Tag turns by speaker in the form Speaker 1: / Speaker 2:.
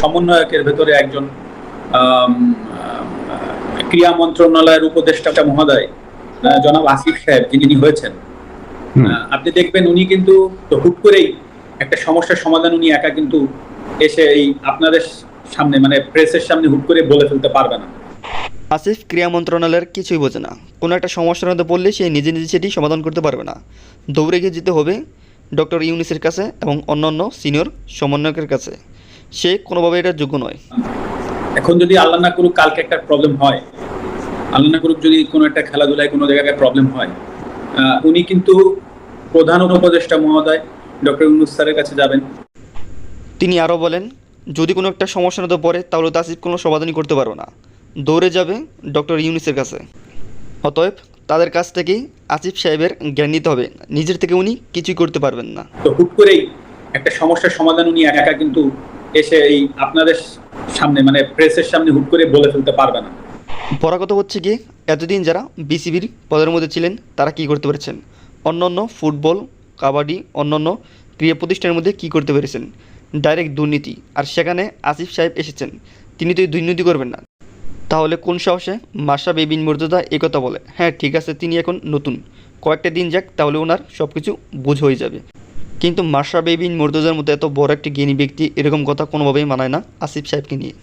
Speaker 1: সমন্বয়কের ভেতরে একজন ক্রীড়া মন্ত্রণালয়ের উপদেষ্টা মহোদয় জনাব আসিফ সাহেব যিনি হয়েছেন। আপনি দেখবেন উনি কিন্তু হুট করেই একটা সমস্যার সমাধান উনি একা কিন্তু এসে এই আপনাদের সামনে মানে প্রেসের সামনে হুট করে বলে ফেলতে পারবে না।
Speaker 2: আসিফ ক্রিয়া মন্ত্রণালয়ের কিছুই বোঝে না। কোনো একটা সমস্যার মধ্যে পড়লে সে নিজে নিজে সেটি সমাধান করতে পারবে না। দৌড়ে গিয়ে যেতে হবে ডক্টর ইউনিসের কাছে এবং অন্যান্য সিনিয়র সমন্বয়কের কাছে। সে কোনোভাবে এটার যোগ্য নয়।
Speaker 1: এখন যদি আল্লাহ না করুক কালকে একটা প্রবলেম হয়। আল্লাহ না করুক যদি কোনো একটা খেলাধুলায় কোনো জায়গায় প্রবলেম হয়। উনি কিন্তু প্রধান উপদেষ্টা মহোদয় ডক্টর ইউনুস স্যারের কাছে যাবেন।
Speaker 2: তিনি আরও বলেন যদি কোনো একটা সমস্যার মধ্যে পড়ে তাহলে তো আসিফ কোনো সমাধানই করতে পারবে না। দৌড়ে যাবে ডক্টর ইউনিসের কাছে। অতএব তাদের কাছ থেকেই আসিফ সাহেবের জ্ঞান নিতে হবে। নিজের থেকে উনি কিছুই করতে পারবেন না।
Speaker 1: তো হুট করেই একটা সমস্যার সমাধান উনি একা কিন্তু এসে এই আপনাদের সামনে মানে প্রেসের সামনে হুট করে বলে ফেলতে পারবে না।
Speaker 2: কথা হচ্ছে কি এতদিন যারা বিসিবির পদের মধ্যে ছিলেন, তারা কি করতে পেরেছেন? অন্যান্য ফুটবল, কাবাডি, অন্যান্য ক্রীড়া প্রতিষ্ঠানের মধ্যে কি করতে পেরেছেন? ডাইরেক্ট দুর্নীতি। আর সেখানে আসিফ সাহেব এসেছেন। তিনি তো এই দুর্নীতি করবেন না। তাহলে কোন সাহসে মাসা বেবিন মর্যাদা এই কথা বলে? হ্যাঁ ঠিক আছে, তিনি এখন নতুন। কয়েকটা দিন যাক, তাহলে ওনার সব কিছু বুঝ হয়ে যাবে। কিন্তু মাশরাফি বেবিন মুর্তজার মতো এত বড় একটি জ্ঞানী ব্যক্তি এরকম কথা কোনোভাবেই মানায় না আসিফ সাহেবকে নিয়ে।